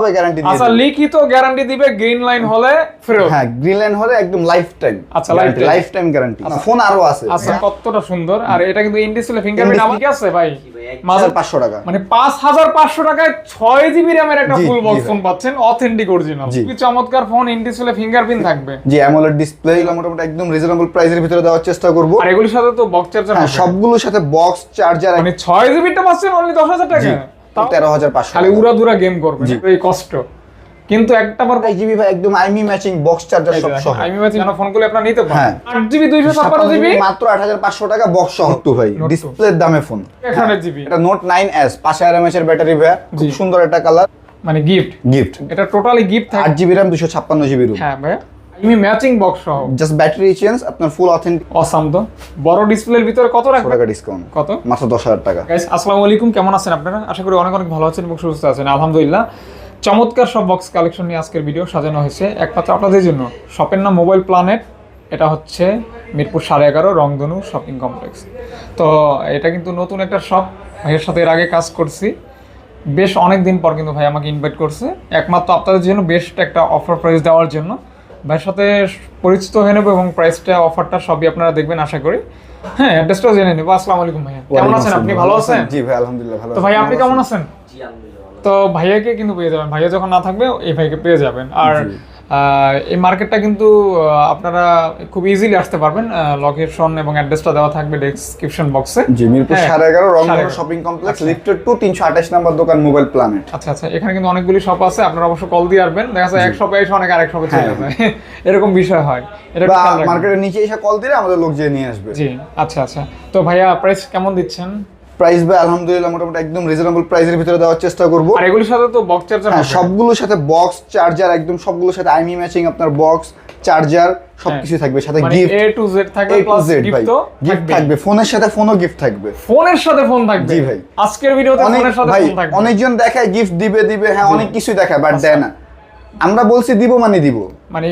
ভাবে গ্যারান্টি দিয়ে আচ্ছা। লিখিত গ্যারান্টি দিবে গ্রিন লাইন হলে ফেরত। হ্যাঁ গ্রিন লাইন হলে একদম লাইফ টাইম আচ্ছা। লাইফ টাইম গ্যারান্টি ফোন আরও আছে। আচ্ছা কতটা সুন্দর। আর এটা কিন্তু ইন ডিসপ্লে ফিঙ্গারপ্রিন্ট আমার কি আছে ভাই। হাজার পাঁচশো টাকা। মানে পাঁচ হাজার পাঁচশো টাকায় ছয় জিবি র্যামের একটা ফুল বক্স। ফোন পাচ্ছেন অথেন্টিক অরিজিনাল। কি চমৎকার ফোন ইন ডিসপ্লে ফিঙ্গারপ্রিন্ট থাকবে। জি অ্যামোলেড ডিসপ্লে এগুলো মোটামুটি একদম রিজনেবল প্রাইসের ভিতরে দেওয়ার চেষ্টা করব। আর এগুলোর সাথে তো বক্স চার্জার হ্যাঁ সবগুলোর সাথে বক্স চার্জার মানে ছয় জিবিটা পাচ্ছেন অনলি দশ হাজার টাকা তাও তেরো হাজার পাঁচশো খালি উড়া গেম করবে এই কষ্ট। কিন্তু একটা বার জিবি ভাই একদম আইমি ম্যাচিং বক্স চার্জার সব সহ। আমি ভাবছি যেন ফোন করলে আপনার নিতে হ্যাঁ। পারেন জিবি জিবি মাত্র টাকা বক্স সহ। তো ভাই ডিসপ্লের দামে ফোন একশো আঠাশ জিবি। এটা নোট এর ব্যাটারি ভাই। খুব সুন্দর একটা কালার মানে গিফট গিফট এটা টোটালি গিফট থাকে। আট জিবি র্যাম দুশো ছাপ্পান্ন জিবি রুম হ্যাঁ ভাই। আমি ম্যাচিং বক্স সহ। জাস্ট ব্যাটারি চেঞ্জ আপনার ফুল অথেন্টিক অসাম তো। বড় ডিসপ্লের ভিতরে কত রাখবেন? টাকা ডিসকাউন্ট কত? মাত্র দশ হাজার টাকা। গাইস আসসালামু আলাইকুম কেমন আছেন আপনারা? আশা করি অনেক অনেক ভালো আছেন এবং সুস্থ আছেন। আলহামদুলিল্লাহ। চমৎকার সব বক্স কালেকশন নিয়ে আজকের ভিডিও সাজানো হয়েছে। একমাত্র আপনাদের জন্য। শপের নাম মোবাইল প্ল্যানেট এটা হচ্ছে মিরপুর সাড়ে এগারো রংধনু শপিং কমপ্লেক্স তো এটা কিন্তু নতুন একটা শপ ভাইয়ের সাথে এর আগে কাজ করছি। বেশ অনেক দিন পর কিন্তু ভাই আমাকে ইনভাইট করছে। একমাত্র আপনাদের জন্য বেস্ট একটা অফার প্রাইস দেওয়ার জন্য। ভাইয়ের সাথে পরিচিত হয়ে নেব এবং প্রাইসটা অফারটা সবই আপনারা দেখবেন আশা করি। হ্যাঁ অ্যাড্রেসটাও জেনে নেব। আসসালামু আলাইকুম ভাইয়া। কেমন আছেন? আপনি ভালো আছেন? জি ভাই আলহামদুলিল্লাহ ভালো তো ভাই আপনি কেমন আছেন? জি আলহামদুলিল্লাহ তো ভাইয়াকে কিন্তু পেয়ে যাবেন। ভাইয়া যখন না থাকবে এই ভাইকে পেয়ে যাবেন। আর এই মার্কেটটা কিন্তু আপনারা খুব ইজিলি আসতে পারবেন লোকেশন এবং অ্যাড্রেসটা দেওয়া থাকবে ডেসক্রিপশন বক্সে জি মিরপুর হ্যাঁ, সাড়ে এগারো সাড়ে শপিং কমপ্লেক্স লিফটেড টু তিনশো আঠাশ নাম্বার দোকান মোবাইল প্ল্যানেট আচ্ছা আচ্ছা এখানে কিন্তু অনেকগুলি শপ আছে আপনারা অবশ্য কল দিয়ে আসবেন। দেখা যাচ্ছে এক শপে এসে অনেক আরেক শপে চলে হ্যাঁ। যায় এরকম বিষয় হয়। এটা। মার্কেটের নিচে এসে কল দিলে আমাদের লোক যেয়ে নিয়ে আসবে। জি আচ্ছা আচ্ছা। তো ভাইয়া প্রাইস কেমন দিচ্ছেন? প্রাইস ভাই আলহামদুলিল্লাহ মোটামুটি একদম রিজনেবল প্রাইসের ভিতরে দেওয়ার চেষ্টা করব। আর এগুলির সাথে তো বক্স চার্জার হ্যাঁ সবগুলোর সাথে বক্স চার্জার একদম সবগুলোর সাথে আইমি ম্যাচিং আপনার বক্স চার্জার সবকিছু থাকবে সাথে গিফট এ টু জেড থাকবে প্লাস গিফট তো গিফট থাকবে ফোনের সাথে ফোনও গিফট থাকবে। ফোনের সাথে ফোন থাকবে। জি ভাই। আজকের ভিডিওতে ফোনের সাথে ফোন থাকবে। অনেকজন দেখায় গিফট দিবে দিবে হ্যাঁ অনেক কিছু দেখায় বাট দেয় না। আমরা বলছি দিব মানে দিব। মানে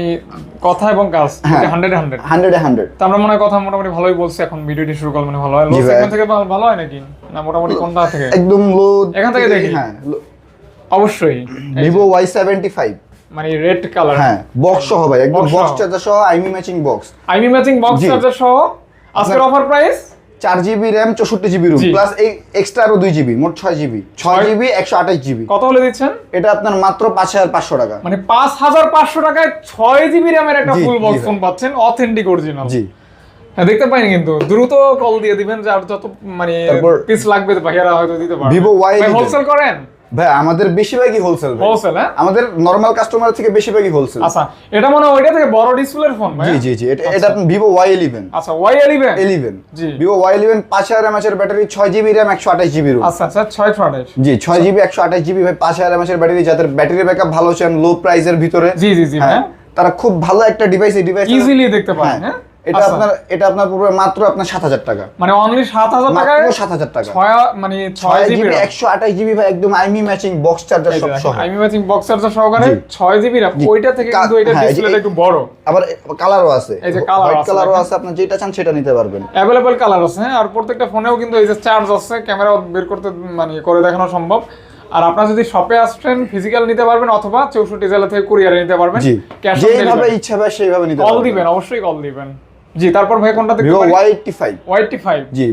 কথা এবং কাজ হ্যাঁ। হান্ড্রেড হান্ড্রেড হান্ড্রেড হান্ড্রেড তো আমরা মনে হয় কথা মোটামুটি ভালোই বলছি এখন ভিডিওটি শুরু করলে মানে ভালো হয়। লো সেগমেন্ট থেকে ভালো- ভালো হয় নাকি? না মোটামুটি কোনটা থেকে? একদম লো এখান থেকে দেখি। হ্যাঁ অবশ্যই। ভিভো ওয়াই সেভেন্টি ফাইভ মানে রেড কালার হ্যাঁ বক্স সহ ভাই একদম বক্স চার্জার সহ। IMEI matching box IMEI matching box charger সহ। আজকের অফার প্রাইস চার জিবি র্যাম চৌষট্টি জিবি রুম। প্লাস এই এক্সট্রা আরও দুই জিবি মোট ছয় জিবি ছয় জিবি একশো আঠাশ জিবি কত হলে দিচ্ছেন? এটা আপনার মাত্র পাঁচ হাজার পাঁচশো টাকা। মানে পাঁচ হাজার পাঁচশো টাকায় ছয় জিবি র্যামের একটা ফুল বক্স ফোন পাচ্ছেন অথেন্টিক অরিজিনাল জি। হ্যাঁ দেখতে পাইনি কিন্তু। দ্রুত কল দিয়ে দিবেন যে আর যত মানে পিস লাগবে ভাইয়ারা হয়তো দিতে পারবে। ভিভো ওয়াই হোলসেল করেন? ভাই আমাদের বেশিরভাগই হোলসেল হোলসেল হ্যাঁ? আমাদের নর্মাল কাস্টমার থেকে বেশিরভাগই হোলসেল আচ্ছা এটা মনে হয় ওইটা থেকে বড় ডিসপ্লের ফোন ভাই জি জি জি এটা এটা ভিভো ওয়াই ইলেভেন আচ্ছা ওয়াই এলিভেন ইলেভেন জি। ভিভো ওয়াই ইলেভেন পাঁচ হাজার এমএচের ব্যাটারি ছয় জিবি র্যাম একশো আঠাশ জিবি রুম আচ্ছা আচ্ছা ছয় আঠাশ। জি ছয় জিবি একশো আঠাশ জিবি ভাই পাঁচ হাজার এমএচের ব্যাটারি যাদের ব্যাটারি ব্যাকআপ ভালো চান লো প্রাইসের ভিতরে। জি জি জি হ্যাঁ হ্যাঁ। তারা খুব ভালো একটা ডিভাইস এই ডিভাইস ইজিলি দেখতে পারেন হ্যাঁ? এটা আচ্ছা, আপনার এটা আপনার পুরো মাত্র আপনার সাত হাজার টাকা। মানে অনলি সাত হাজার টাকায় মাত্র সাত হাজার টাকা। ছয় মানে ছয় ছয় জিবি জিবি একশো আঠাশ জিবি ভাই একদম আইমি ম্যাচিং বক্স চার্জার সব সহ। আমি ম্যাচিং বক্স চার্জার সহকারে। ছয় জিবি র্যাম ওইটা থেকে কিন্তু এটা হ্যাঁ, ডিসপ্লেটা একটু বড়। আবার কালারও আছে। এই যে colour হোয়াইট কালারও আছে আপনার যেটা চান সেটা নিতে পারবেন। অ্যাভেলেবল কালার আছে হ্যাঁ আর প্রত্যেকটা ফোনেও কিন্তু এই যে চার্জ আছে ক্যামেরা বের করতে মানে করে দেখানো সম্ভব। আর আপনারা যদি শপে আসছেন ফিজিক্যাল নিতে পারবেন অথবা চৌষট্টি জেলা থেকে কুরিয়ারে নিতে পারবেন যেভাবে ইচ্ছা হবে সেইভাবে নিতে কল দিবেন অবশ্যই কল দিবেন। জি তারপর ভাই কোনটা দেখতে পারি? ওয়াই এইটটি ফাইভ ওয়াইটি ফাইভ জি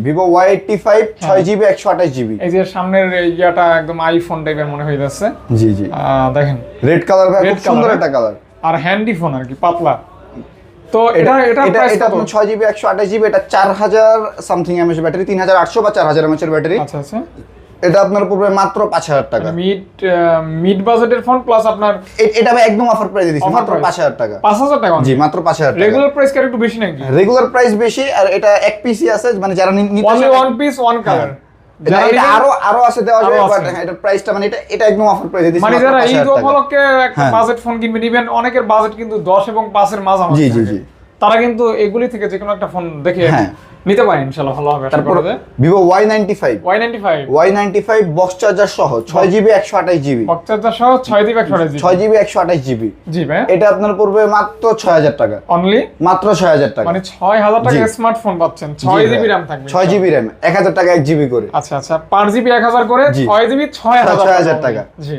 জিবি একশো আঠাশ জিবি এই যে সামনের ইয়াটা একদম আইফোন টাইপের মনে হয়ে যাচ্ছে। জি জি। দেখেন। রেড কালার ভাই খুব সুন্দর একটা কালার আর হ্যান্ডি ফোন আর কি পাতলা। তো এটা এটা এটা এটা আপনার ছয় জিবি একশো আঠাশ জিবি এটা চার হাজার সামথিং এমএচ ব্যাটারি তিন হাজার আটশো বা চার হাজার এমএচের ব্যাটারি আচ্ছা আচ্ছা। এটা আপনার পড়বে মাত্র পাঁচ হাজার টাকা। মিড মিড বাজেটের ফোন প্লাস আপনার এটা একদম অফার প্রাইসে মাত্র price। পাঁচ হাজার টাকা। পাঁচ হাজার টাকা জি মাত্র পাঁচ হাজার টাকা। রেগুলার প্রাইস কি একটু বেশি নাকি? রেগুলার প্রাইস বেশি আর এটা এক পিসি আছে মানে যারা নিতে only one piece one colour এটা- নিবেন- আরও আরও আছে দেওয়া যাবে বাট প্রাইসটা মানে এটা এটা একদম অফার প্রাইসে দিচ্ছি মানে যারা 5,000 উপলক্ষে একটা। বাজেট ফোন কিনবেন ইভেন অনেকের বাজেট কিন্তু দশ এবং পাঁচের মাঝামাঝি জি, জি, জি। তারা কিন্তু এগুলি থেকে যে কোনো একটা ফোন দেখে হ্যাঁ। নিতে পারে ইনশাল্লাহ ভালো হবে তারপর five Y ninety five box charger সহ ছয় জিবি একশো আঠাশ জিবি বক্সারটা সহ ছয় দিবে একশো আঠাশ ছয় জিবি একশো আঠাশ জিবি জি ভাই। এটা আপনার পড়বে মাত্র ছয় হাজার টাকা। অনলি মাত্র ছয় হাজার টাকা। মানে ছয় হাজার টাকা স্মার্টফোন পাচ্ছেন ছয় জি জিবি র্যাম থাকবে। ছয় জিবি র্যাম এক হাজার টাকা এক জিবি করে। আচ্ছা আচ্ছা পাঁচ জিবি এক হাজার করে জি। ছয় জিবি ছয় হাজার ছয় হাজার টাকা। জি।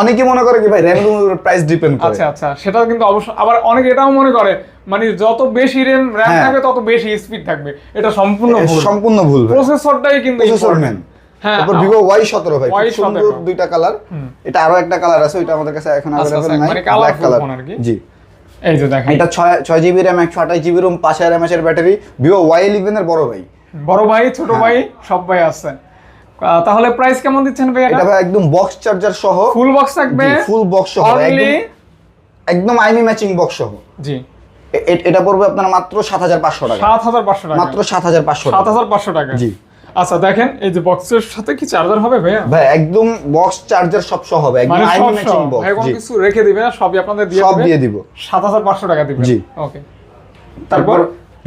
অনেকে মনে করে কি ভাই র্যামের উপর প্রাইস ডিপেন্ড করে। আচ্ছা আচ্ছা সেটা কিন্তু অবশ্য আবার অনেকে এটাও মনে করে মানে যত বেশি র্যাম র্যাম। থাকবে তত বেশি স্পিড থাকবে। এটা সম্পূর্ণ ভুল। সম্পূর্ণ ভুল প্রসেসরটাই কিন্তু প্রসেসর। মেন হ্যাঁ তারপর ভিভো ওয়াই সতেরো ভাই সুন্দর দুইটা কালার এটা আরও একটা কালার আছে ওইটা আমাদের কাছে এখন আচ্ছা, আচ্ছা, নাই। মানে ব্ল্যাক কালার phone আর কি। জি। এই যে দেখেন। এটা ছয় ছয় জিবি র্যাম একশো আঠাশ জিবি রুম এর ব্যাটারি ভিভো ওয়াই এর বড় ভাই। বড় ভাই ছোট হ্যাঁ। ভাই সব ভাই আছে তাহলে প্রাইস কেমন দিচ্ছেন ভাই এটা ভাই একদম বক্স চার্জার সহ। ফুল বক্স থাকবে? ফুল বক্স সহ একদম একদম আইমি ম্যাচিং বক্স সহ। জি। এটা পড়বে আপনার মাত্র সাত হাজার পাঁচশো টাকা। সাত হাজার পাঁচশো টাকা। মাত্র সাত হাজার পাঁচশো সাত টাকা হাজার পাঁচশো টাকা। জি। আচ্ছা দেখেন এই যে বক্সের সাথে কি চার্জার হবে ভাইয়া? ভাই একদম বক্স চার্জার সব সহ হবে একদম আইমি ম্যাচিং বক্স জি। কিছু রেখে দিবে না সবই আপনাদের দিয়ে সব দিয়ে দিব। সাত হাজার পাঁচশো টাকা দিবে। জি। ওকে তারপর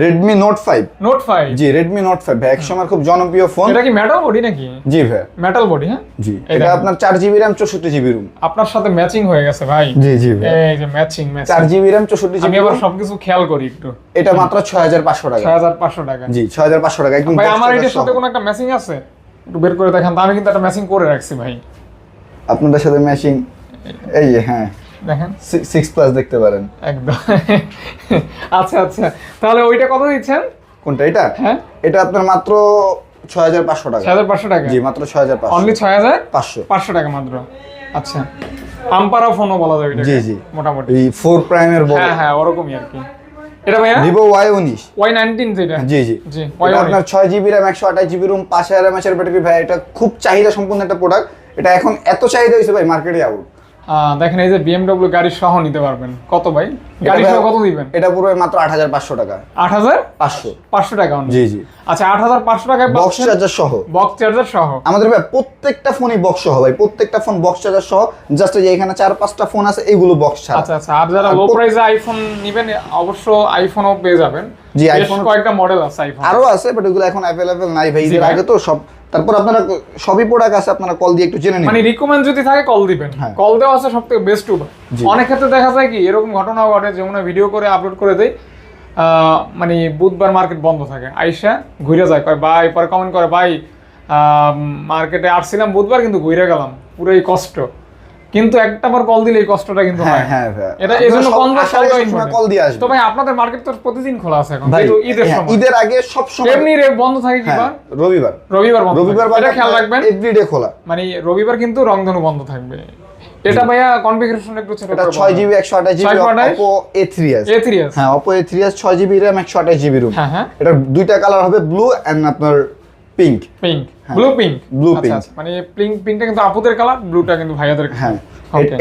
Redmi note five note five জি রেডমি নোট ফাইভ ভাই। একসময় খুব জনপ্রিয় ফোন এটা কি মেটাল বডি নাকি? জি ভাই। মেটাল বডি হ্যাঁ? জি। এটা। আপনার চার জিবি র্যাম চৌষট্টি জিবি রুম আপনার সাথে ম্যাচিং হয়ে গেছে ভাই। জি জি এই যে ম্যাচিং ম্যাচিং চার জিবি র্যাম চৌষট্টি আমি জিবি আবার সবকিছু খেয়াল করি একটু। এটা মাত্র ছয় হাজার পাঁচশো টাকা। ছয় হাজার পাঁচশো টাকা। জি ছয় হাজার পাঁচশো টাকা একদম ভাই আমার এটার সাথে কোনো একটা ম্যাচিং আছে? একটু বের করে দেখান আমি কিন্তু একটা ম্যাচিং করে রাখছি ভাই। আপনাদের সাথে ম্যাচিং এই হ্যাঁ। দেখেন। সিক্স প্লাস দেখতে পারেন। একদম। আচ্ছা আচ্ছা। তাহলে ওইটা কত দিচ্ছেন? কোনটা? এটা? হ্যাঁ। এটা আপনার মাত্র ছয় হাজার পাঁচশো টাকা। ছয় হাজার পাঁচশো টাকা? জি মাত্র ছয় হাজার পাঁচশো। অনলি ছয় হাজার পাঁচশো। পাঁচশো টাকা মাত্র। আচ্ছা। আম্পারা ফোনও বলা যাবে জি, জি। মোটামুটি। এই ফোর প্রাইমের বড়। হ্যাঁ হ্যাঁ ওরকমই আর কি। এটা ভাইয়া? ভিভো ওয়াই উনিশ। ওয়াই নাইনটিন যেটা। জি জি। জি আপনার ছয় জিবি র্যাম একশো আঠাশ জিবি রুম পাঁচ হাজার এমএচ ব্যাটারি ভাই এটা খুব চাহিদা সম্পূর্ণ একটা প্রোডাক্ট এটা এখন এত চাহিদা হয়েছে ভাই মার্কেটে আউট দেখেন এই যে বিএমডব্লিউ গাড়ি সহ নিতে পারবেন। কত ভাই? গাড়ি সহ কত দিবেন? এটা পুরো মাত্র আট হাজার পাঁচশো টাকা। আট হাজার? পাঁচশো। পাঁচশো টাকা জি জি। আচ্ছা আট হাজার পাঁচশো টাকায় বক্স চার্জার সহ। বক্স চার্জার সহ? আমাদের ভাই প্রত্যেকটা ফোনই বক্স সহ ভাই প্রত্যেকটা ফোন বক্স চার্জার সহ জাস্ট যে এখানে চার পাঁচটা ফোন আছে এইগুলো বক্স ছাড়া। আচ্ছা আচ্ছা আর যারা লো প্রাইসে আইফোন নেবেন অবশ্য আইফোনও পেয়ে যাবেন। জি, iPhone- কয়েকটা মডেল আছে আইফোন আরও আছে বাট এগুলো এখন নাই ভাই আগে তো সব তারপর আপনারা সবই প্রোডাক্ট আছে আপনারা কল দিয়ে একটু জেনে নিন। মানে রিকমেন্ড যদি থাকে কল দিবেন। হ্যাঁ। কল দেওয়া আছে সব থেকে বেস্ট উপায় অনেক ক্ষেত্রে দেখা যায় কি এরকম ঘটনা ঘটে যেমন ভিডিও করে আপলোড করে দেয় মানে বুধবার মার্কেট বন্ধ থাকে। আইসা ঘুরে যায় কয় ভাই পরে কমেন্ট করে ভাই মার্কেটে আসছিলাম বুধবার কিন্তু ঘুরে গেলাম পুরোই কষ্ট। কিন্তু একটা বার কল দিলে এই কষ্টটা কিন্তু হ্যাঁ হয় হ্যাঁ ভাই এটা এই জন্য কল দিয়ে আসবেন তো ভাই আপনাদের মার্কেট তো প্রতিদিন খোলা আছে এখন ঈদের হ্যাঁ, সময়। ঈদের আগে সব সময় এমনি রে বন্ধ থাকে কি হ্যাঁ, বার রবিবার। রবিবার বন্ধ রবিবার। খেয়াল রাখবেন। এভরিডে খোলা। মানে রবিবার কিন্তু রংধনু বন্ধ থাকবে। এটা ভাইয়া কনফিগারেশন একটু ছোট এটা ছয় জিবি একশো আঠাশ GB 628 Oppo A three S A three S হ্যাঁ অপো এ থ্রি এস ছয় জিবি র্যাম একশো আঠাশ জিবি রুম হ্যাঁ হ্যাঁ। এটা দুইটা কালার হবে ব্লু অ্যান্ড আপনার pink pink blue pink Blue pink। মানে পিঙ্ক পিঙ্কটা কিন্তু আপুদের কালার ব্লুটা কিন্তু ভাইয়াদের হ্যাঁ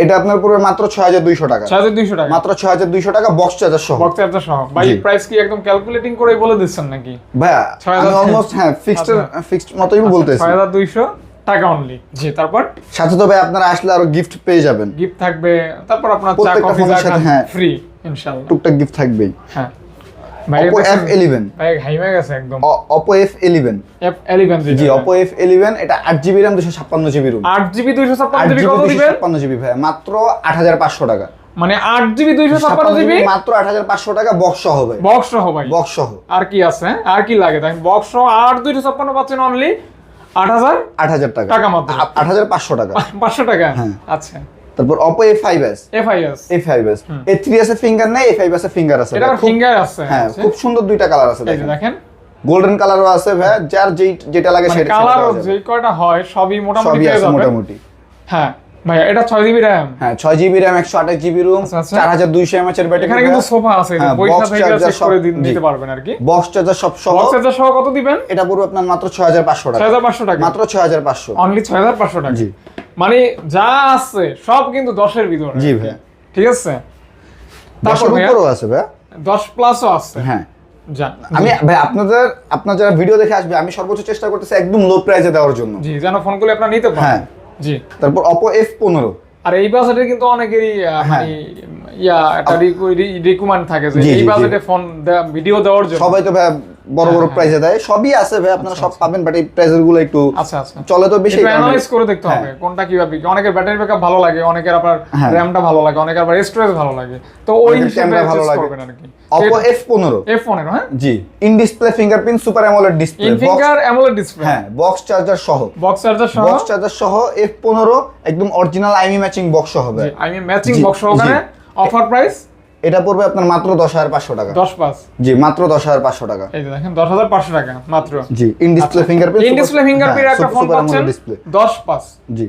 এটা আপনার পুরো মাত্র ছয় হাজার দুইশো টাকা। ছয় হাজার দুইশো টাকা। মাত্র ছয় হাজার দুইশো টাকা বক্স চার্জার সহ। বক্স চার্জার সহ। ভাই প্রাইস কি একদম ক্যালকুলেটিং করে বলে দিচ্ছেন নাকি? 6000 আমি অলমোস্ট হ্যাঁ ফিক্সড। ফিক্সড মতোই বলতেছি। ছয় হাজার দুইশো টাকা অনলি জি। তারপর? সাথে তো ভাই আপনারা আসলে আরও গিফট পেয়ে যাবেন। গিফট থাকবে তারপর আপনার চা কফি সাথে, হ্যাঁ। ফ্রি ইনশাআল্লাহ। টুকটাক গিফট থাকবেই। হ্যাঁ। ভাই হাইমে গেছে একদম। ইলেভেন জি এটা রুম কত দিবেন? ভাই মাত্র আট হাজার পাঁচশো টাকা। মানে আট জিবি দুইশো ছাপ্পান্ন জিবি মাত্র আট হাজার পাঁচশো টাকা বক্স সহ ভাই। বক্স সহ ভাই। বক্স সহ। আর কি আছে হ্যাঁ? আর কি লাগে? দেখেন বক্স সহ আট দুইশো ছাপ্পান্ন পাচ্ছেন অনলি আট হাজার? আট হাজার টাকা। টাকা মাত্র। আট হাজার পাঁচশো টাকা। পাঁচশো টাকা? হ্যাঁ। আচ্ছা। তারপর এ ফিঙ্গার নেই এ ফাইভ এস এ ফিঙ্গার আছে এটা ফিঙ্গার আছে হ্যাঁ খুব সুন্দর দুইটা কালার আছে দেখেন। গোল্ডেন কালারও আছে ভাই। যার যেটা লাগে মানে সেটা কালার। যে কয়টা হয় সবই মোটামুটি মোটামুটি। হ্যাঁ। এটা জিবি র্যাম হ্যাঁ জিবি র্যাম জিবি রুম আচ্ছা, আচ্ছা। চার হাজার দুইশো এমএচ এর ব্যাটারি এখানে কিন্তু সোফা আছে থেকে charger করে দি- জি। নিতে পারবেন আর কি। বক্স চার্জার সব সহ বক্স চার্জার সহ কত দিবেন? এটা পুরো আপনার মাত্র টাকা। টাকা। অনলি টাকা। জি। মানে যা আছে সব কিন্তু দশের ভিতরে। জি ভাই ঠিক আছে? তারপর উপরও আছে ভাই প্লাসও আছে। হ্যাঁ। আমি ভাই আপনাদের আপনার যারা ভিডিও দেখে আসবে আমি সর্বোচ্চ চেষ্টা করতেছি একদম লো প্রাইসে দেওয়ার জন্য। জি যেন ফোন করলে আপনারা নিতে পারেন। হ্যাঁ। জি তারপর অপো এফ পনেরো আর এই বাজেটে কিন্তু অনেকেরই হ্যাঁ। মানে ইয়া একটা রিকমেন্ড থাকে যে এই। বাজেটে ফোন ভিডিও দেওয়ার জন্য সবাই তো ভাই বড় বড় হ্যাঁ, প্রাইজে দেয়। সবই আছে ভাই আপনারা সব পাবেন বাট এই প্রাইজেরগুলো একটু আচ্ছা আচ্ছা। চলে তো বেশি অ্যানালাইজ করে দেখতে হবে হ্যাঁ। কোনটা কীভাবে কি অনেকের ব্যাটারি ব্যাকআপ ভালো লাগে অনেকের আবার হ্যাঁ। র্যামটা ভালো লাগে অনেকের আবার স্টোরেজ ভালো লাগে। তো ওই হিসেবে ভালো লাগে। Oppo F15 এফ পনেরো। হ্যাঁ? জি। In display fingerprint super AMOLED display in finger AMOLED display হ্যাঁ বক্স চার্জার সহ। বক্স চার্জার সহ। বক্স চার্জার সহ F15 একদম অরিজিনাল আইমি ম্যাচিং বক্স হবে আই মিন ম্যাচিং বক্স জি। অফার প্রাইস এটা পড়বে আপনার মাত্র দশ হাজার পাঁচশো টাকা। 10 পাস জি মাত্র দশ হাজার পাঁচশো টাকা। এই দেখেন 10500 টাকা মাত্র। জি in display fingerprint in display fingerprint একটা ফোন পাচ্ছেন 10 পাস জি।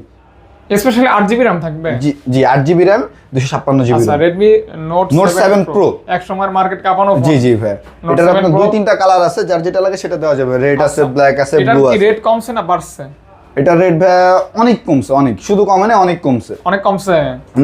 স্পেশালি 8 জিবি RAM থাকবে। জি জি আট জিবি র্যাম দুশো ছাপ্পান্ন জিবি আচ্ছা রেডমি নোট Note 7 Pro। এক সময় মার্কেট কাঁপানো জি জি ভাই। এটার আপনার দুই তিনটা কালার আছে যার যেটা লাগে সেটা দেওয়া যাবে। রেড আছে ব্ল্যাক আছে ব্লু কি আছে। রেট কমছে না বাড়ছে? এটা রেট ভাইয়া অনেক কমছে অনেক। শুধু কমে না অনেক কমছে। অনেক কমছে।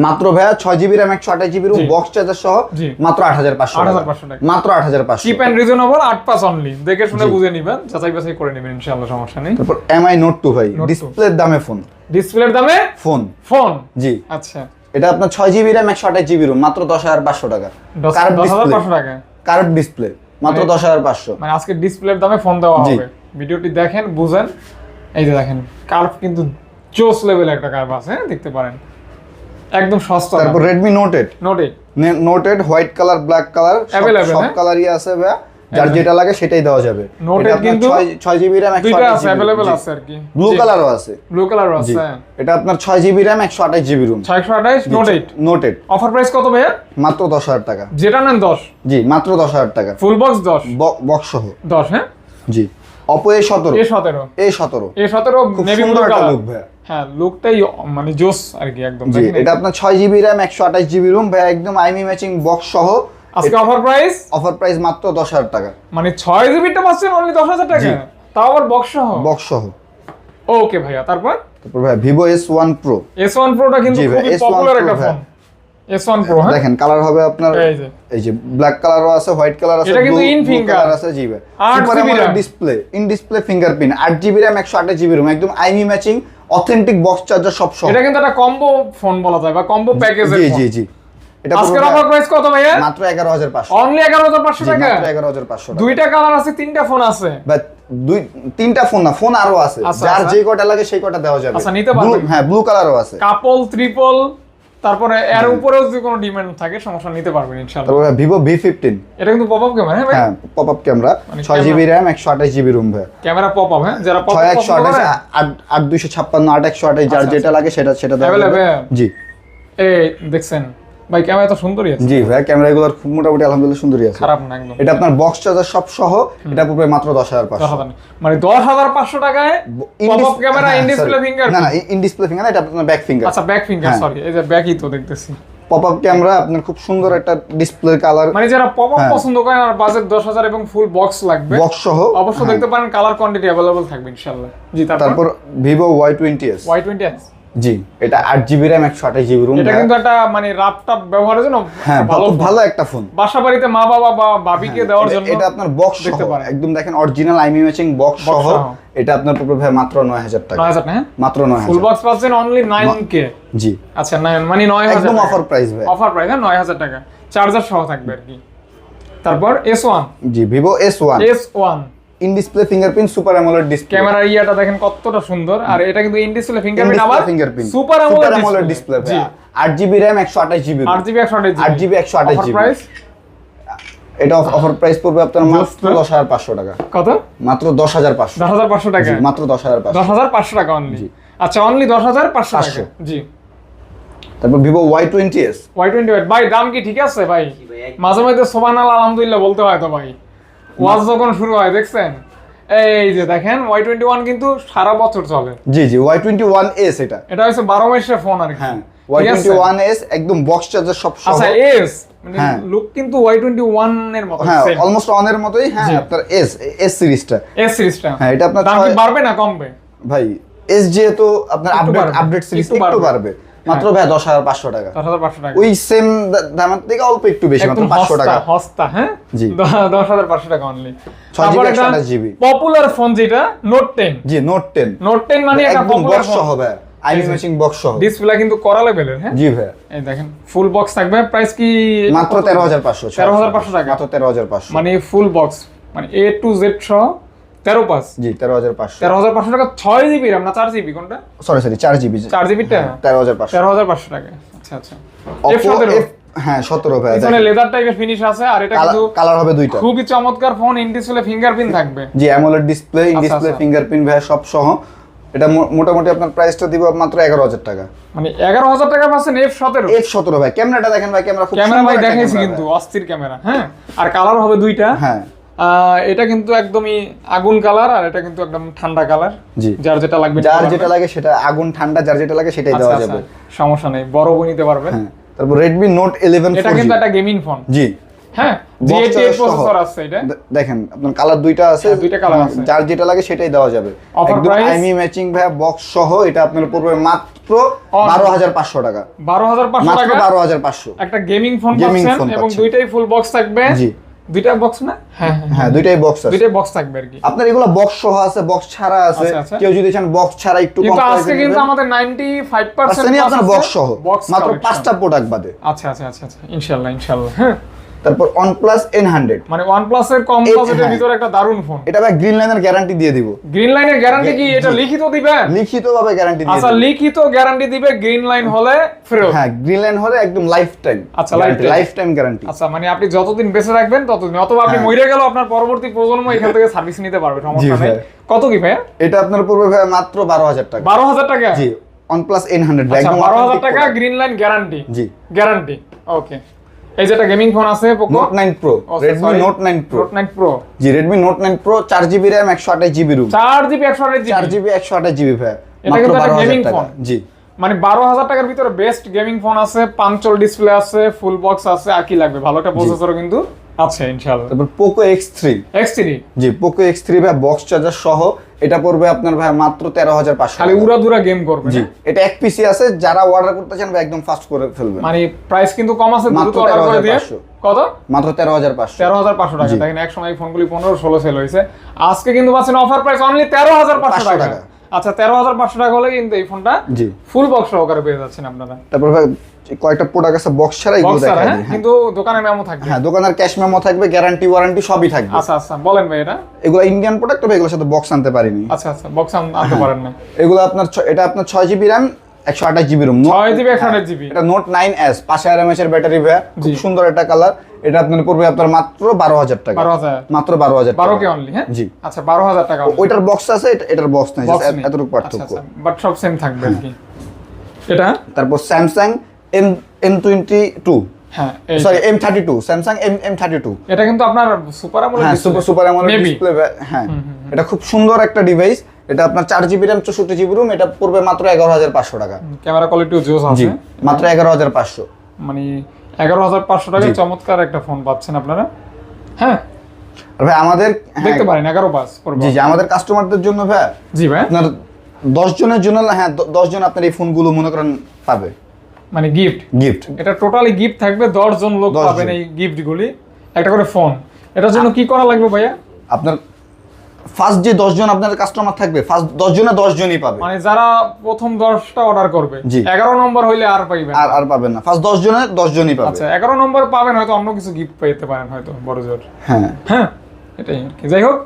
মাত্র ভাইয়া ছয় জিবি র্যাম একশো আঠাশ জিবি বক্স চার্জার সহ মাত্র আট হাজার পাঁচশো 8,500 টাকা। মাত্র আট হাজার পাঁচশো চিপ এন্ড রিজনেবল 8 পাস অনলি দেখে শুনে বুঝে নেবেন যাচাই বাছাই করে নেবেন ইনশাআল্লাহ সমস্যা নেই। তারপর এমআই নোট টু ভাই Note 2 ডিসপ্লের দামে ফোন ডিসপ্লের দামে? ফোন ফোন জি। আচ্ছা। এটা আপনার ছয় জিবি র্যাম একশো আঠাশ জিবি রুম মাত্র দশ হাজার পাঁচশো টাকা। কার্ভ ডিসপ্লে টাকা। কার্ভ ডিসপ্লে মাত্র মানে- দশ হাজার পাঁচশো। মানে আজকে ডিসপ্লের দামে ফোন দেওয়া। হবে। ভিডিওটি দেখেন বুঝেন। এই যে দেখেন কার্ভ কিন্তু জোস লেভেল একটা কার্ভ আছে হ্যাঁ দেখতে পারেন। একদম সস্তা তারপর Redmi note eight note eight note eight white colour black colour সব হ্যাঁ? কালারই আছে ভাইয়া। যার যেটা লাগে সেটাই দেওয়া যাবে। Note 8 কিন্তু ছয়- ছয় জিবি র্যাম একশো দুইটা আছে অ্যাভেলেবেল আছে আর কি। ব্লু কালারও আছে। ব্লু কালার জি। আছে এটা আপনার ছয় জিবি র্যাম একশো আঠাশ জিবি রুম ছয়শো আঠাইশ note eight note eight offer price কত ভাইয়া? মাত্র দশ হাজার টাকা। যেটা নেন দশ। জি মাত্র দশ হাজার টাকা। ফুল বক্স দশ। বক্স সহ। দশ হ্যাঁ? জি। অপো এ সতেরো। এ সতেরো। এ সতেরো। এ সতেরো নেভি ব্লু কালার হ্যাঁ লুকটাই মানে জোস আর কি একদম। এটা আপনার ছয় জিবি র্যাম একশো আঠাশ জিবি রুম ভাইয়া একদম আইমি ম্যাচিং বক্স সহ। আজকে অফার প্রাইস অফার প্রাইস মাত্র দশ হাজার টাকা। মানে ছয় জিবিটা পাচ্ছেন অনলি দশ হাজার টাকা? তাও আবার বক্স সহ? বক্স সহ। ওকে ভাইয়া তারপর? তারপর ভাইয়া Vivo S one pro S one প্রোটা কিন্তু ভাই, খুবই পপুলার একটা ফোন হ্যাঁ? দেখেন কালার হবে আপনার এই যে। ব্ল্যাক কালারও আছে হোয়াইট কালার আছে এটা কিন্তু finger। colour আছে জি ভাই super AMOLED display in display fingerprint আট জিবি র্যাম একশো আঠাশ জিবি রুম একদম IMEI matching authentic box charger সব সহ। এটা কিন্তু একটা কম্বো ফোন বলা যায় বা কম্বো প্যাকেজের জি জি জি। এটা আজকের অফার প্রাইস কত ভাইয়া? মাত্র এগারো হাজার পাঁচশো অনলি এগারো হাজার পাঁচশো জি, টাকা? মাত্র এগারো হাজার পাঁচশো টাকা। দুইটা কালার আছে তিনটা ফোন আছে। বা দুই তিনটা ফোন না ফোন আরও আছে। আচ্ছা, যার আচ্ছা। যে কটা লাগে সেই কটা দেওয়া যাবে। আচ্ছা, নিতে পারবেন। হ্যাঁ ব্লু কালারও আছে। কাপল ত্রিপল তারপরে এর উপরেও যদি কোনো ডিমান্ড থাকে সমস্যা নিতে পারবেন ইনশাআল্লাহ। তারপর ভিভো ভি ফিফটিন এটা কিন্তু পপ আপ ক্যামেরা হ্যাঁ ভাই? হ্যাঁ পপ আপ ক্যামেরা ছয় জিবি র্যাম একশো আঠাশ জিবি রুম ভাই। ক্যামেরা পপ আপ হ্যাঁ? যারা ছয় একশো আঠাশ আট দুইশো ছাপ্পান্ন আট একশো আঠাশ যার আচ্ছা, যেটা লাগে সেটা সেটা দেওয়া জি। এই দেখছেন ভাই ক্যামেরা তো সুন্দরই আছে। জি ভাই ক্যামেরা এগুলো মোটামুটি আলহামদুলিল্লাহ সুন্দরই আছে। খারাপ না একদম। এটা আপনার বক্স চার্জার সব সহ এটা পড়বে মাত্র 10500 মানে 10500 টাকায় pop up camera in display finger না না ইন ডিসপ্লে ফিঙ্গার এটা আপনার ব্যাক ফিঙ্গার আচ্ছা ব্যাক ফিঙ্গার সরি এই যে ব্যাকই তো দেখতেছি। পপআপ ক্যামেরা আপনার খুব সুন্দর একটা ডিসপ্লে কালার মানে যারা পপআপ হ্যাঁ। পছন্দ করেন আর বাজেট 10000 এবং ফুল বক্স লাগবে বক্স সহ অবশ্যই হ্যাঁ। দেখতে পারেন কালার কোয়ান্টিটি अवेलेबल থাকবে ইনশাআল্লাহ। জি তারপর Vivo Y20s Y20s জি। এটা আট জিবি র্যাম একশো আঠাশ জিবি রুম এটা কিন্তু একটা মানে রাপটাপ ব্যবহারের জন্য হ্যাঁ ভালো ভালো একটা ফোন বাসা বাড়িতে মা বাবা বা বাবিকে দেওয়ার জন্য এটা আপনার বক্স দেখতে পারেন। একদম দেখেন অরিজিনাল আইমি ম্যাচিং বক্স সহ। এটা আপনার পড়বে ভাই মাত্র নয় হাজার টাকা। নয় হাজার হ্যাঁ? মাত্র নয় ফুল বক্স পাচ্ছেন অনলি নাইন কে জি। আচ্ছা নাইন মানে নয় হাজার একদম অফার প্রাইস ভাই। অফার প্রাইস হ্যাঁ নয় হাজার টাকা। চার্জার সহ থাকবে আর কি। তারপর S one G Vivo S one S one in display fingerprint super AMOLED display ক্যামেরার ইয়াটা দেখেন কতটা সুন্দর। আর এটা কিন্তু ইন ডিসপ্লে ফিঙ্গারপ্রিন্ট আবার ফিঙ্গারপ্রিন্ট। সুপার অ্যামোলেড ডিসপ্লে আট জিবি র্যাম একশো আঠাশ জিবি আট জিবি একশো আঠাশ আট জিবি একশো আঠাশ জিবি প্রাইস এটা অফার প্রাইস পড়বে আপনার মাত্র দশ হাজার পাঁচশো টাকা। কত? মাত্র দশ হাজার পাঁচশো। দশ হাজার পাঁচশো টাকা? মাত্র দশ হাজার পাঁচশো। দশ হাজার পাঁচশো টাকা অনলি আচ্ছা অনলি দশ হাজার পাঁচশো টাকা। জি। তারপর Vivo Y twenty S Y twenty ভাই দাম কি ঠিক আছে ভাই? মাঝে মাঝে সোবান আলহামদুলিল্লাহ বলতে হয় তো ভাই। ওয়াজ যখন শুরু হয় দেখছেন? এই যে দেখেন ওয়াই টোয়েন্টি ওয়ান কিন্তু সারা বছর চলে। জি জি ওয়াই টোয়েন্টি ওয়ান এস এটা। এটা হচ্ছে বারো মাসের ফোন আর হ্যাঁ ওয়াই টোয়েন্টি ওয়ান এস একদম বক্স চার্জার সব আচ্ছা এস মানে হ্যাঁ। লুক কিন্তু ওয়াই টোয়েন্টি ওয়ানের মতো হ্যাঁ অলমোস্ট অনের মতোই হ্যাঁ আপনার এস এস সিরিজটা এস সিরিজটা হ্যাঁ, এটা আপনার দাম বাড়বে না কমবে? ভাই এস যেহেতু আপনার আপডেট আপডেট সিরিজ একটু বাড়বে। বাড়বে মাত্র ভাই দশ হাজার পাঁচশো টাকা। দশ হাজার পাঁচশো টাকা। ওই সেম দামের থেকে অল্প একটু বেশি মাত্র পাঁচশো টাকা। হস্তা হ্যাঁ? জি। দশ হাজার পাঁচশো টাকা অনলি ছয় GB, 128 GB পপুলার ফোন যেটা নোট টেন জি নোট টেন নোট টেন মানে একটা পপুলার ফোন জি। ম্যাচিং বক্স সহ। ডিসপ্লে কিন্তু করা লেভেলের হ্যাঁ? জি ভাই। এই দেখেন ফুল বক্স থাকবে। প্রাইস কি মাত্র তেরো হাজার পাঁচশো 13,500 টাকা। মাত্র তেরো হাজার পাঁচশো। মানে ফুল বক্স মানে এ টু জেড সহ তেরো পাঁচ। জি তেরো হাজার পাঁচশো। তেরো হাজার পাঁচশো টাকা ছয় জিবি র্যাম না চার জিবি? কোনটা? সরি সরি চার জিবি চার জিবিটা? তেরো হাজার পাঁচশো। তেরো হাজার পাঁচশো টাকা। আচ্ছা আচ্ছা। এফ Oppo সতেরো। F হ্যাঁ সতেরো ভাই পিছনে লেদার টাইপের ফিনিশ আছে আর এটা কিন্তু কালার হবে দুইটা। খুবই চমৎকার ফোন ইন ডিসপ্লে ফিঙ্গারপ্রিন্ট থাকবে। জি অ্যামোলেড ডিসপ্লে ইন আচ্ছা, ডিসপ্লে আচ্ছা। ফিঙ্গারপ্রিন্ট ভাই সব সহ এটা মোটামুটি আপনার প্রাইসটা দিব মাত্র এগারো হাজার টাকা। মানে এগারো হাজার টাকা পাচ্ছেন এফ সতেরো। এফ সতেরো ভাই ক্যামেরাটা দেখেন ভাই ক্যামেরা ভাই দেখাইছি কিন্তু অস্থির ক্যামেরা হ্যাঁ? আর কালার হবে দুইটা। হ্যাঁ। এটা কিন্তু একদমই আগুন কালার আর এটা কিন্তু একদম ঠান্ডা কালার। জি। যার যেটা লাগবে যার যেটা লাগে সেটা আগুন ঠান্ডা যার যেটা লাগে সেটাই আচ্ছা, দেওয়া আচ্ছা, যাবে। সমস্যা নেই বড় বই নিতে পারবেন। হ্যাঁ তারপর রেডমি নোট ইলেভেন এটা কিন্তু একটা গেমিং ফোন জি। হ্যাঁ প্রসেসর আছে এটা। দেখেন আপনার কালার দুইটা আছে। হ্যাঁ, দুইটা colour আছে। যার যেটা লাগে সেটাই দেওয়া যাবে। একদম? আইমি ম্যাচিং ভাই বক্স সহ এটা আপনার পড়বে মাত্র On- বারো হাজার পাঁচশো টাকা। বারো হাজার পাঁচশো মাত্র টাকা? বারো হাজার পাঁচশো। একটা গেমিং ফোন পাচ্ছেন এবং দুইটাই ফুল বক্স থাকবে। জি। দুইটা বক্স না? হ্যাঁ হ্যাঁ হ্যাঁ দুইটাই বক্স আছে। দুইটাই বক্স থাকবে আর কি। আপনার এগুলো বক্স সহ আছে বক্স ছাড়া আছে। আচ্ছা, আচ্ছা। কেউ যদি চান বক্স ছাড়া একটু কম কিন্তু আজকে কিন্তু আমাদের 95% আসছেনই আপনার বক্স সহ। বক্স মাত্র পাঁচটা প্রোডাক্ট বাদে। আচ্ছা আচ্ছা আচ্ছা আচ্ছা। ইনশাআল্লাহ ইনশাআল্লাহ হ্যাঁ। তারপর OnePlus N100 মানে OnePlus এর কম বাজেটের। ভিতরে একটা দারুণ ফোন এটা ভাই গ্রিন লাইনের গ্যারান্টি দিয়ে দিব। গ্রিন লাইনের গ্যারান্টি কি? এটা লিখিত দিবেন লিখিত ভাবে গ্যারান্টি দিয়ে আচ্ছা লিখিত গ্যারান্টি দিবে গ্রিন লাইন হলে ফেরত? হ্যাঁ গ্রিন লাইন হলে একদম লাইফ টাইম আচ্ছা। লাইফ টাইম গ্যারান্টি আচ্ছা মানে আপনি যতদিন বেঁচে রাখবেন ততদিন। অথবা আপনি হ্যাঁ। মরে গেল আপনার পরবর্তী প্রজন্ম এখান থেকে সার্ভিস নিতে পারবে সমস্যা নেই। কত কি ভাইয়া? এটা আপনার পড়বে ভাই মাত্র বারো হাজার টাকা। বারো হাজার টাকা? জি OnePlus N100 ভাই, আচ্ছা একদম বারো হাজার authentic টাকা গ্রিন লাইন গ্যারান্টি জি। গ্যারান্টি ওকে এই যেটা গেমিং ফোন আছে Poco note nine pro Redmi note 9 pro note 9 pro জি রেডমি নোট 9 প্রো চার জিবি র্যাম একশো আঠাশ জিবি রুম চার জিবি একশো আঠাশ চার জিবি জিবি একশো আঠাশ জিবি ভাই এটা কিন্তু একটা গেমিং ফোন জি। মানে বারো হাজার টাকার ভিতরে বেস্ট গেমিং ফোন আছে পাঞ্চল ডিসপ্লে আছে ফুল বক্স আছে আর কি লাগবে? ভালো একটা প্রসেসরও কিন্তু আছে ইনশাআল্লাহ। তারপর Poco X three X three G Poco X three ভাই বক্স চার্জার সহ। এটা পড়বে আপনার ভাই মাত্র তেরো হাজার পাঁচশো খালি উড়া দুরা গেম করবে জি এটা এক পিসি আছে যারা অর্ডার করতে চান একদম ফাস্ট করে ফেলবেন। মানে প্রাইস কিন্তু কম আছে দ্রুত অর্ডার করে দিয়ে। কত? মাত্র তেরো হাজার পাঁচশো। তেরো হাজার পাঁচশো টাকা। দেখেন এক সময় এই ফোনগুলি পনেরো ষোলো সেল হয়েছে। আজকে কিন্তু পাচ্ছেন অফার প্রাইস অনলি তেরো হাজার পাঁচশো টাকা। টাকা। আচ্ছা তেরো হাজার পাঁচশো টাকা হলে কিন্তু এই ফোনটা জি। ফুল বক্স সহকারে পেয়ে যাচ্ছেন আপনারা। তারপর ভাই কয়েকটা প্রোডাক্ট আছে বক্স ছাড়া এগুলো বক্স দেখা হ্যাঁ? দিই কিন্তু দোকানে মেমো থাকবে। হ্যাঁ দোকানের ক্যাশ মেমো থাকবে গ্যারান্টি ওয়ারেন্টি সবই থাকবে। আচ্ছা আচ্ছা বলেন ভাই এটা। এগুলো ইন্ডিয়ান প্রোডাক্ট তবে এগুলোর সাথে বক্স আনতে পারিনি। আচ্ছা আচ্ছা বক্স আনতে পারেন না এগুলো আপনার এটা আপনার ছয় জিবি র্যাম একশো আঠাশ জিবি রুম ছয় জিবি একশো আঠাশ জিবি এটা নোট নাইন এস পাঁচশো আর এর ব্যাটারি ভাই খুব সুন্দর একটা কালার এটা আপনার পড়বে আপনার মাত্র বারো হাজার টাকা। বারো হাজার। মাত্র বারো হাজার বারো টাকা। কে অনলি হ্যাঁ? জি। আচ্ছা বারো হাজার টাকা ওইটার বক্স আছে এটা- এটার বক্স নাই। এতটুকু আচ্ছা পার্থক্য। আচ্ছা বাট সব সেম থাকবে আর কি। এটা? তারপর Samsung M M twenty two হ্যাঁ sorry M thirty two Samsung M M thirty two এটা কিন্তু আপনার সুপার হ্যাঁ সুপার অ্যামোলেড ডিসপ্লে হ্যাঁ। এটা খুব সুন্দর একটা ডিভাইস এটা আপনার চার জিবি র্যাম চৌষট্টি জিবি রুম এটা পড়বে মাত্র এগারো হাজার পাঁচশো টাকা। ক্যামেরা কোয়ালিটিও জোস আছে। মাত্র এগারো হাজার পাঁচশো। মানে এগারো হাজার পাঁচশো টাকায় চমৎকার একটা ফোন পাচ্ছেন আপনারা। হ্যাঁ। ভাই আমাদের হ্যাঁ, দেখতে পারেন এগারো পাস পড়বে জি জি আমাদের কাস্টমারদের জন্য ভাই জি ভাই। আপনার দশ জনের জন্য হ্যাঁ দশ জন আপনার এই ফোনগুলো মনে করেন পাবে। মানে গিফট গিফট এটা টোটালি গিফট থাকবে দশ জন লোক 10 পাবেন এই গিফট গুলি একটা করে ফোন এটার জন্য কি করা লাগবে ভাইয়া? আপনার ফার্স্ট যে দশ জন আপনার কাস্টমার থাকবে ফার্স্ট দশ জনে দশ জনই পাবে। মানে যারা প্রথম দশটা অর্ডার করবে। এগারো নম্বর হইলে আর পাইবেন আর আর পাবেন না। ফার্স্ট দশ জনে দশ জনই পাবে। আচ্ছা এগারো নম্বর পাবেন হয়তো অন্য কিছু গিফট পেতে পারেন হয়তো বড় জোর। হ্যাঁ। হ্যাঁ এটাই আর কি। যাই হোক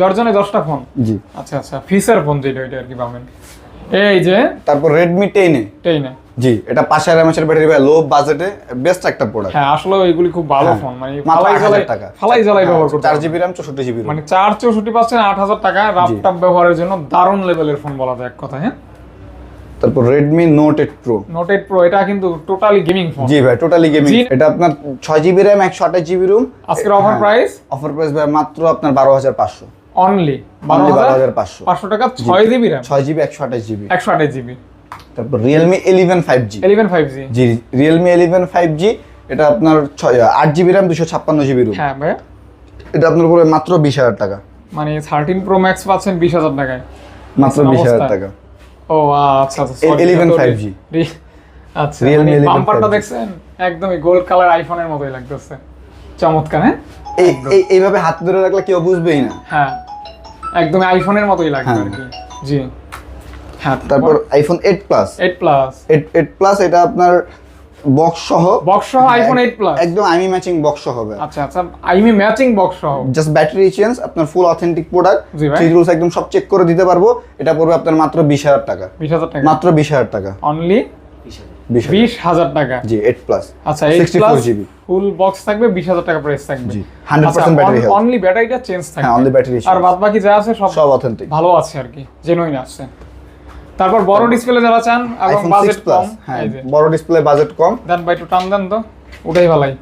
দশজনে দশটা ফোন জি। আচ্ছা আচ্ছা ফিচার ফোন যেটা ওইটা আর কি পাবেন। এই যে তারপর রেডমি টেনে এটাই না জি এটা পাঁচশো এমএচের ব্যাটারি ভাই লো বাজেটে বেস্ট একটা প্রোডাক্ট হ্যাঁ আসলে এগুলি খুব ভালো হ্যাঁ। ফোন মানে মাত্র ফালাই জ্বালাই টাকা। ফালাই জ্বালাই ব্যবহার করতে চার পারবেন। জিবি র্যাম চৌষট্টি জিবি মানে চার চৌষট্টি পার্সেন্ট আট হাজার টাকা রাফ টাপ ব্যবহারের জন্য দারুণ লেভেলের ফোন বলা যায় এক কথা হ্যাঁ? তারপর Redmi note eight pro note eight pro এটা কিন্তু টোটালি গেমিং ফোন জি ভাই টোটালি গেমিং এটা আপনার ছয় জিবি র্যাম একশো আঠাশ জিবি রুম আজকের অফার প্রাইস অফার প্রাইস ভাই মাত্র আপনার বারো হাজার পাঁচশো। অনলি বারো বারো হাজার হাজার পাঁচশো। পাঁচশো টাকা ছয় জিবি র্যাম ছয় জিবি একশো আঠাশ জিবি একশো আঠাশ জিবি তারপর Realme eleven five G eleven five G জি রিয়েলমি ইলেভেন ফাইভ জি এটা আপনার আট জিবি র্যাম দুশো ছাপ্পান্ন জিবি রুম হ্যাঁ ভাই এটা আপনার পড়বে মাত্র বিশ হাজার টাকা। মানে থার্টিন প্রো ম্যাক্স পাচ্ছেন বিশ হাজার টাকায়। মাত্র বিশ হাজার টাকা। ও আচ্ছা আচ্ছা sorry, 11 এটা তো 5G রি- আচ্ছা Realme মানে 11 বাম্পারটা দেখছেন? একদমই গোল্ড কালার আইফোনের মতোই লাগতেছে। চমৎকার হ্যাঁ? এই এই- এইভাবে হাত ধরে রাখলে কেউ বুঝবেই না। হ্যাঁ একদমই আইফোনের মতোই লাগবে হ্যাঁ। আর কি। জি। তারপর iPhone eight plus eight plus eight plus এটা আপনার বক্স সহ বক্স সহ আইফোন এইট প্লাস একদম আইমি ম্যাচিং বক্স সহ হবে। আচ্ছা আচ্ছা আইমি ম্যাচিং বক্স সহ। জাস্ট ব্যাটারি চেঞ্জ আপনার ফুল অথেন্টিক প্রোডাক্ট জি থ্রি রুলস একদম সব চেক করে দিতে পারব। এটা পড়বে আপনার মাত্র বিশ হাজার টাকা। বিশ হাজার টাকা। মাত্র বিশ হাজার টাকা। অনলি বিশ হাজার। বিশ হাজার। টাকা। জি এইট প্লাস আচ্ছা eight sixty plus four GB full box থাকবে বিশ হাজার টাকা প্রাইস থাকবে। জি, 100% battery health। অনলি ব্যাটারিটা চেঞ্জ থাকবে হ্যাঁ অনলি ব্যাটারি আর বাদ বাকি যা আছে সব সব অথেন্টিক ভালো আছে আর কি জেনুইন আছে তারপর বড় ডিসপ্লে যারা চান এবং বাজেট কম হ্যাঁ বড় ডিসপ্লে বাজেট কম। দেন বাই টু টান দেন তো ওটাই ভালাই।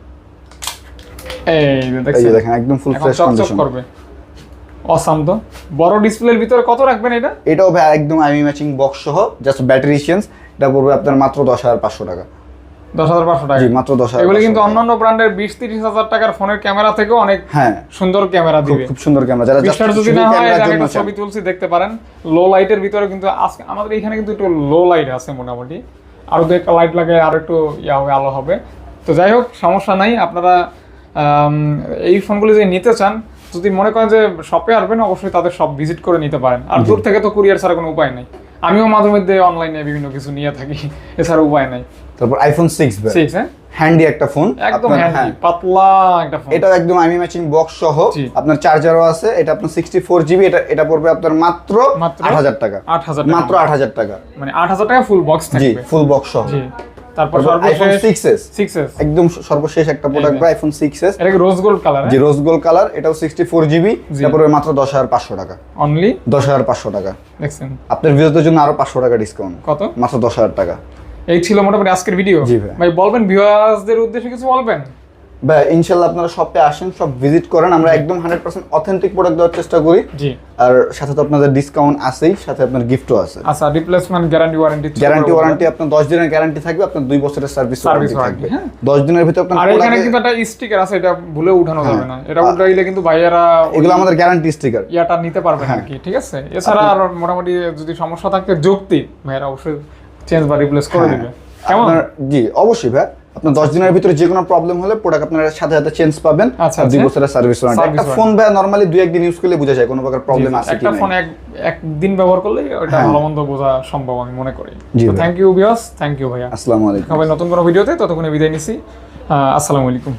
এই দেখেন একদম ফুল ফ্রেশ কন্ডিশন করবে। অসাম তো। বড় ডিসপ্লের ভিতরে কত রাখবেন এটা? এটাও ভাই একদম আইমি ম্যাচিং বক্স সহ জাস্ট ব্যাটারি চেঞ্জ এটা পড়বে আপনার মাত্র দশ হাজার পাঁচশো টাকা। টাকা। জি মাত্র এগুলো কিন্তু অন্যান্য ব্র্যান্ডের টাকার ফোনের ক্যামেরা থেকেও অনেক হ্যাঁ। সুন্দর ক্যামেরা দিবে। খুব সুন্দর ক্যামেরা। যারা just যদি না হয় ক্যামেরার আমি জন্য একটা ছবি তুলছি দেখতে পারেন। লো লাইটের ভিতরে কিন্তু আজকে আমাদের এখানে কিন্তু একটু লো লাইট আছে মোটামুটি। আরও দু একটা লাইট লাগে আর একটু ইয়া হবে আলো হবে। তো যাই হোক সমস্যা নাই। আপনারা এই ফোনগুলি যদি নিতে চান যদি মনে করেন যে শপে আসবেন অবশ্যই তাদের সব ভিজিট করে নিতে পারেন। আর দূর থেকে তো কুরিয়ার ছাড়া কোনো উপায় নেই। আমিও মাঝে মধ্যে অনলাইনে বিভিন্ন কিছু নিয়ে থাকি এছাড়া উপায় নাই। তারপর আইফোন সিক্স সিক্স হ্যাঁ? হ্যান্ডি একটা ফোন একদম হ্যান্ডি হ্যাঁ। পাতলা একটা ফোন এটা একদম আমি ম্যাচিং বক্স সহ আপনার চার্জারও আছে এটা আপনার সিক্সটি ফোর জিবি এটা এটা পড়বে আপনার মাত্র মাত্র আট হাজার টাকা। আট হাজার মাত্র আট হাজার টাকা। মানে আট হাজার টাকা ফুল বক্স জি ফুল বক্স সহ। জি। তারপর আইফোন সর্বশেষ সিক্স এস সিক্স এস একদম সর্বশেষ একটা প্রোডাক্ট বা আইফোন 6s এটা কি রোজ গোল্ড কালার জি রোজ গোল্ড কালার এটাও সিক্সটি ফোর জিবি জি। তারপরে মাত্র দশ হাজার পাঁচশো টাকা। অনলি দশ হাজার পাঁচশো টাকা। দেখছেন আপনার ভিউয়ারদের জন্য আরও পাঁচশো টাকা ডিসকাউন্ট কত? মাত্র দশ হাজার টাকা। এই ছিল মোটামুটি আজকের ভিডিও। ভাই। বলবেন ভিউয়ার্সদের উদ্দেশ্যে কিছু বলবেন? ভাই ইনশাল্লাহ আপনারা শপে আসেন সব ভিজিট করেন। আমরা একদম হান্ড্রেড পার্সেন্ট অথেন্টিক প্রোডাক্ট দেওয়ার চেষ্টা করি। আর সাথে তো আপনাদের ডিসকাউন্ট আছেই সাথে আপনার গিফটও আছে। আচ্ছা replacement guarantee warranty guarantee warranty আপনার দশ দিনের গ্যারান্টি থাকবে আপনার দুই বছরের সার্ভিস warranty, থাকবে। হ্যাঁ। দশ দিনের ভিতরে আপনার আর এখানে কিন্তু একটা স্টিকার আছে এটা ভুলে উঠানো যাবে না। এটা উঠাইলে কিন্তু ভাইয়ারা এগুলো আমাদের গ্যারান্টি স্টিকার ইয়াটা নিতে পারবেন হ্যাঁ। আর কি ঠিক আছে? এছাড়া আর মোটামুটি যদি সমস্যা থাকে যুক্তি ভাইয়ারা অবশ্যই চেঞ্জ বা রিপ্লেস করে দিবে। কেমন? জি অবশ্যই ভাই। আপনার দশ দিনের ভিতরে যে কোনো প্রবলেম হলে প্রোডাক্ট আপনার সাথে সাথে চেঞ্জ পাবেন। আচ্ছা, দুই আচ্ছা। বছরের সার্ভিস একটা ফোন ভাই নরমালি দুই একদিন ইউজ করলে বোঝা যায় কোনো প্রকার প্রবলেম আছে কি একটা ফোন এক একদিন ব্যবহার করলে ওটা হ্যাঁ। ভালো মন্দ বোঝা সম্ভব আমি মনে করি। থ্যাংক ইউ বিয়াস থ্যাংক ইউ ভাইয়া। আসসালামু আলাইকুম। সবাই নতুন কোনো ভিডিওতে ততক্ষণে বিদায় নিছি। আসসালামু আলাইকুম।